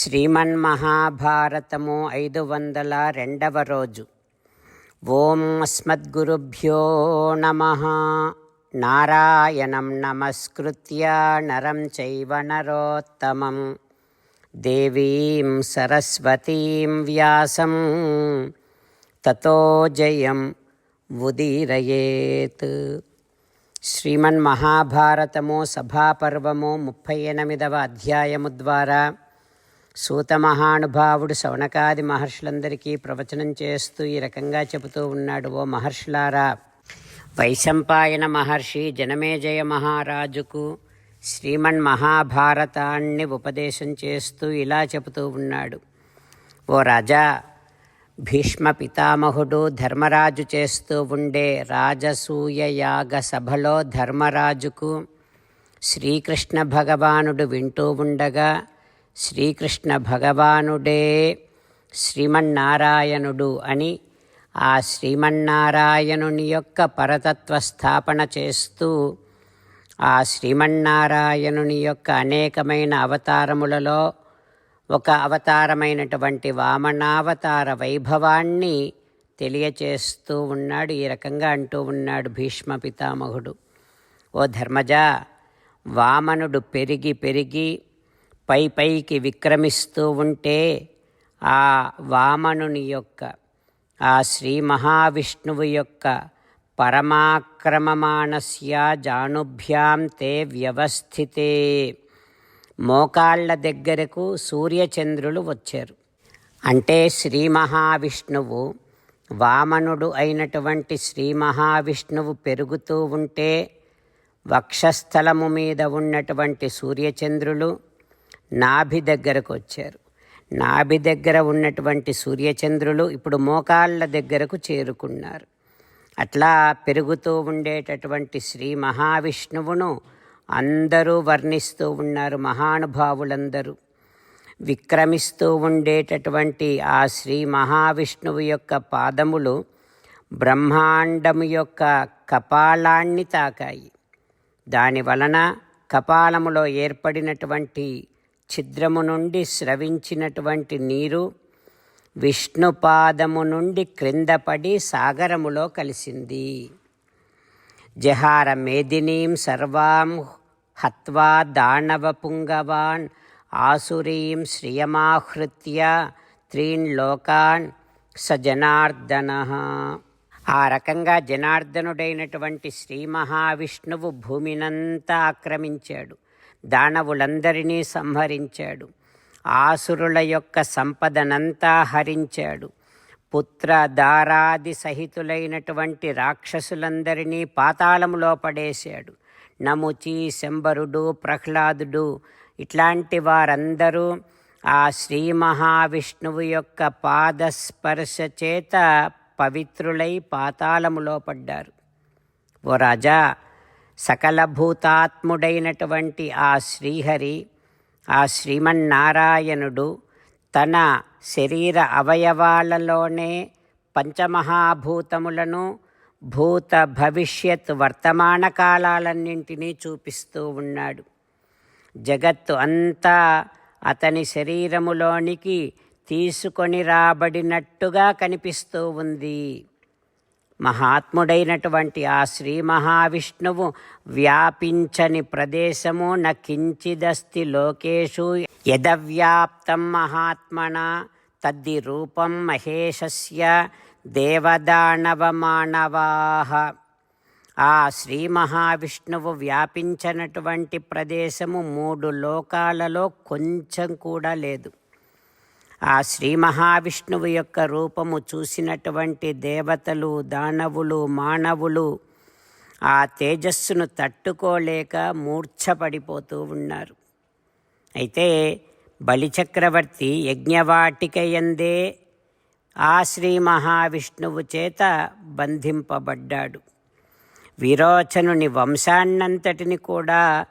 శ్రీమన్మహాభారతము ఐదు వందల రెండవ రోజు. ఓం అస్మద్గురుభ్యో నమ. నారాయణం నమస్కృత్య నరం చైవ నరోత్తమం. దేవీం సరస్వతీం వ్యాసం. తతో జయం ఉదీరయేత్. శ్రీమన్మహాభారతము సభాపర్వము ముప్పై ఎనిమిదవ అధ్యాయము ద్వారా సూత మహానుభావుడు శౌనకాది మహర్షులందరికీ ప్రవచనం చేస్తూ ఈ రకంగా చెబుతూ ఉన్నాడు ఓ మహర్షులారా వైశంపాయన మహర్షి జనమేజయ మహారాజుకు శ్రీమన్ మహాభారతాన్ని ఉపదేశం చేస్తూ ఇలా చెబుతూ ఉన్నాడు. ఓ రాజా భీష్మ పితామహుడు ధర్మరాజు చేస్తూ ఉండే రాజసూయ యాగ సభలో ధర్మరాజుకు శ్రీకృష్ణ భగవానుడు వింటూ ఉండగా శ్రీకృష్ణ భగవానుడే శ్రీమన్నారాయణుడు అని ఆ శ్రీమన్నారాయణుని యొక్క పరతత్వ స్థాపన చేస్తూ ఆ శ్రీమన్నారాయణుని యొక్క అనేకమైన అవతారములలో ఒక అవతారమైనటువంటి వామనావతార వైభవాన్ని తెలియచేస్తూ ఉన్నాడు ఈ రకంగా అంటూ ఉన్నాడు భీష్మ పితామహుడు. ఓ ధర్మజ వామనుడు పెరిగి పెరిగి పై పైకి విక్రమిస్తూ ఉంటే ఆ వామనుని యొక్క ఆ శ్రీ మహావిష్ణువు యొక్క పరమాక్రమమానస్య జానుభ్యాం తే వ్యవస్థితే. మోకాళ్ళ దగ్గరకు సూర్యచంద్రులు వచ్చారు. అంటే శ్రీ మహావిష్ణువు వామనుడు అయినటువంటి శ్రీ మహావిష్ణువు పెరుగుతూ ఉంటే వక్షస్థలము మీద ఉన్నటువంటి సూర్యచంద్రులు నాభి దగ్గరకు వచ్చారు. నాభి దగ్గర ఉన్నటువంటి సూర్యచంద్రులు ఇప్పుడు మోకాళ్ళ దగ్గరకు చేరుకున్నారు. అట్లా పెరుగుతూ ఉండేటటువంటి శ్రీ మహావిష్ణువును అందరూ వర్ణిస్తూ ఉన్నారు మహానుభావులందరూ. విక్రమిస్తూ ఉండేటటువంటి ఆ శ్రీ మహావిష్ణువు యొక్క పాదములు బ్రహ్మాండము యొక్క కపాలాన్ని తాకాయి. దాని వలన కపాలములో ఏర్పడినటువంటి ఛిద్రము నుండి స్రవించినటువంటి నీరు విష్ణుపాదము నుండి క్రిందపడి సాగరములో కలిసింది. జహార మేదినీం సర్వాం హత్వా దానవపుంగవాన్ ఆసురీం శ్రియమాహృత్య త్రీన్ లోకాన్ స జనార్దన ఆ రకంగా జనార్దనుడైనటువంటి శ్రీ మహావిష్ణువు భూమినంతా ఆక్రమించాడు. దానవులందరినీ సంహరించాడు. ఆసురుల యొక్క సంపదనంతా హరించాడు. పుత్ర దారాది సహితులైనటువంటి రాక్షసులందరినీ పాతాళములో పడేశాడు. నముచి శంబరుడు ప్రహ్లాదుడు ఇట్లాంటి వారందరూ ఆ శ్రీ మహావిష్ణువు యొక్క పాదస్పర్శ చేత పవిత్రులై పాతాళములో పడ్డారు. ఓ రాజా సకల భూతాత్ముడైనటువంటి ఆ శ్రీహరి ఆ శ్రీమన్నారాయణుడు తన శరీర అవయవాలలోనే పంచమహాభూతములను భూత భవిష్యత్ వర్తమాన కాలాలన్నింటినీ చూపిస్తూ ఉన్నాడు. జగత్తు అంతా అతని శరీరములోనికి తీసుకొని రాబడినట్టుగా కనిపిస్తూ ఉంది. మహాత్ముడైనటువంటి ఆ శ్రీ మహావిష్ణువు వ్యాపించని ప్రదేశము న కించిదస్తి లోకేషు యదవ్యాప్తం మహాత్మన తద్ది రూపం మహేషస్య దేవదానవమానవాహ ఆ శ్రీ మహావిష్ణువు వ్యాపించనటువంటి ప్రదేశము మూడు లోకాలలో కొంచెం కూడా లేదు. ఆ శ్రీ మహావిష్ణువు యొక్క రూపము చూసినటువంటి దేవతలు దానవులు మానవులు ఆ తేజస్సును తట్టుకోలేక మూర్ఛపడిపోతూ ఉన్నారు. అయితే బలిచక్రవర్తి యజ్ఞవాటికయందే ఆ శ్రీ మహావిష్ణువు చేత బంధింపబడ్డాడు. విరోచనుని వంశాన్నంతటిని కూడా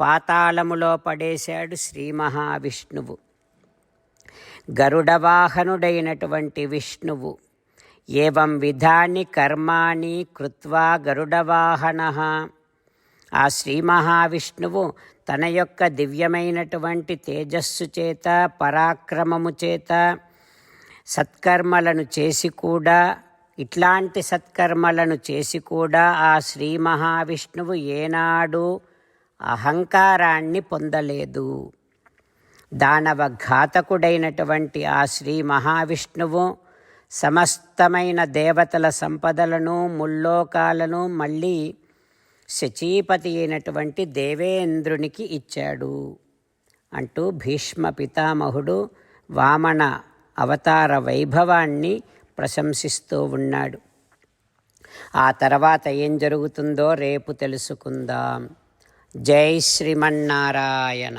పాతాళములో పడేశాడు శ్రీ మహావిష్ణువు. గరుడవాహనుడైనటువంటి విష్ణువు. ఏవం విధాని కర్మాణి కృత్వా గరుడవాహన. ఆ శ్రీ మహావిష్ణువు తన యొక్క దివ్యమైనటువంటి తేజస్సు చేత పరాక్రమము చేత సత్కర్మలను చేసి కూడా ఇట్లాంటి సత్కర్మలను చేసి కూడా ఆ శ్రీ మహావిష్ణువు ఏనాడు అహంకారాన్ని పొందలేదు. దానవ ఘాతకుడైనటువంటి ఆ శ్రీ మహావిష్ణువు సమస్తమైన దేవతల సంపదలను ముల్లోకాలను మళ్ళీ శచీపతి అయినటువంటి దేవేంద్రునికి ఇచ్చాడు. అంటూ భీష్మ పితామహుడు వామన అవతార వైభవాన్ని ప్రశంసిస్తూ ఉన్నాడు. ఆ తర్వాత ఏం జరుగుతుందో రేపు తెలుసుకుందాం. జై శ్రీమన్నారాయణ.